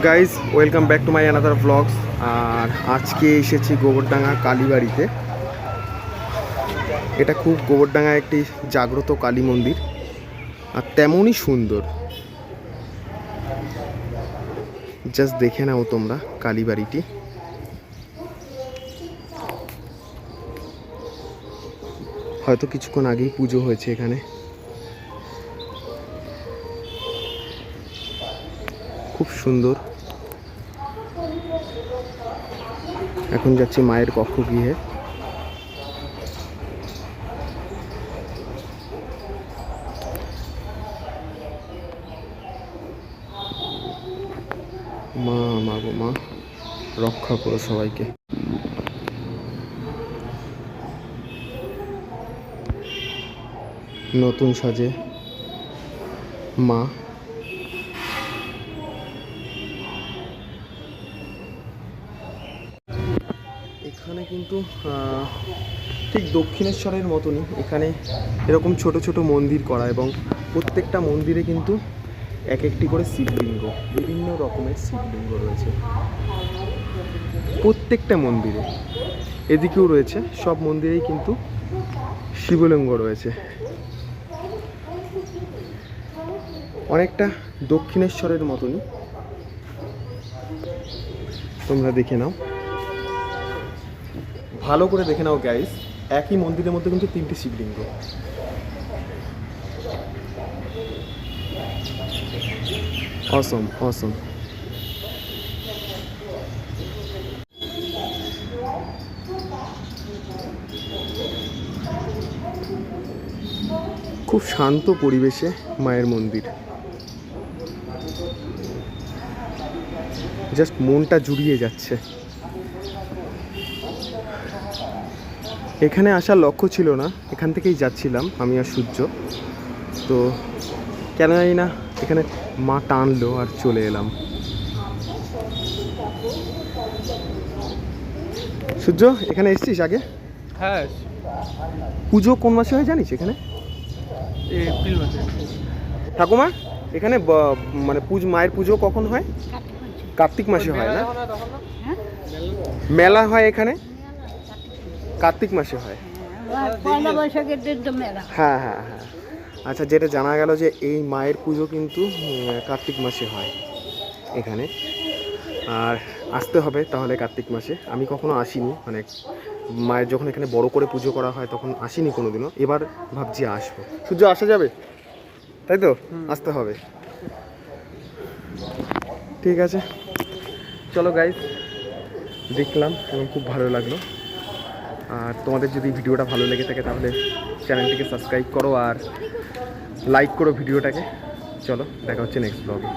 Guys welcome back to my another blogs আর আজকে এসেছি গোবরডাঙ্গা কালীবাড়িতে। এটা খুব গোবরডাঙ্গা একটি জাগ্রত কালী মন্দির। আর তেমনই সুন্দর। জাস্ট দেখে নাও তোমরা কালীবাড়িটি। হয়তো কিছুক্ষণ আগেই পুজো হয়েছে এখানে। খুব সুন্দর। এখন যাচ্ছি মায়ের কক্ষ গৃহে। মা মা গো, মা, রক্ষা করো সবাইকে। নতুন সাজে মা এখানে কিন্তু ঠিক দক্ষিণেশ্বরের মতনই এখানে এরকম ছোট ছোট মন্দির করা এবং প্রত্যেকটা মন্দিরে কিন্তু এক একটি করে শিবলিঙ্গ, বিভিন্ন রকমের শিবলিঙ্গ রয়েছে। প্রত্যেকটা মন্দিরে, এদিকেও রয়েছে, সব মন্দিরেই কিন্তু শিবলিঙ্গ রয়েছে। অনেকটা দক্ষিণেশ্বরের মতনই। তোমরা দেখে নাও। ভালো করে দেখে নাও গাইস একই মন্দিরের মধ্যে কিন্তু তিনটি শিবলিঙ্গ। অসম অসম খুব শান্ত পরিবেশে মায়ের মন্দির। জাস্ট মনটা জুড়িয়ে যাচ্ছে। এখানে আসার লক্ষ্য ছিল না। এখান থেকেই যাচ্ছিলাম আমি আর সূর্য। তো কেন জানি না এখানে মা টানলো আর চলে এলাম। সূর্য এখানে এসছিস আগে? হ্যাঁ পুজো কোন মাসে হয় জানিস এখানে? এপ্রিল মাসে। ঠাকুমা এখানে মানে পুজ মায়ের পুজো কখন হয়? কার্তিক মাসে। হয় না? মেলা হয় এখানে? কার্তিক মাসে হয়? হ্যাঁ হ্যাঁ হ্যাঁ। আচ্ছা যেটা জানা গেল যে এই মায়ের পুজো কিন্তু কার্তিক মাসে হয় এখানে। আর আসতে হবে তাহলে কার্তিক মাসে। আমি কখনো আসিনি মানে মায়ের যখন এখানে বড় করে পুজো করা হয় তখন আসিনি কোনোদিনও। এবার ভাবছি আসব। সূর্য আসা যাবে? তাই তো? আসতে হবে। ঠিক আছে। চলো গাইজ দেখলাম এবং খুব ভালো লাগল। আর তোমাদের যদি ভিডিওটা ভালো লেগে থাকে তাহলে চ্যানেলটিকে সাবস্ক্রাইব করো আর লাইক করো ভিডিওটাকে। চলো, দেখা হচ্ছে নেক্সট ব্লগে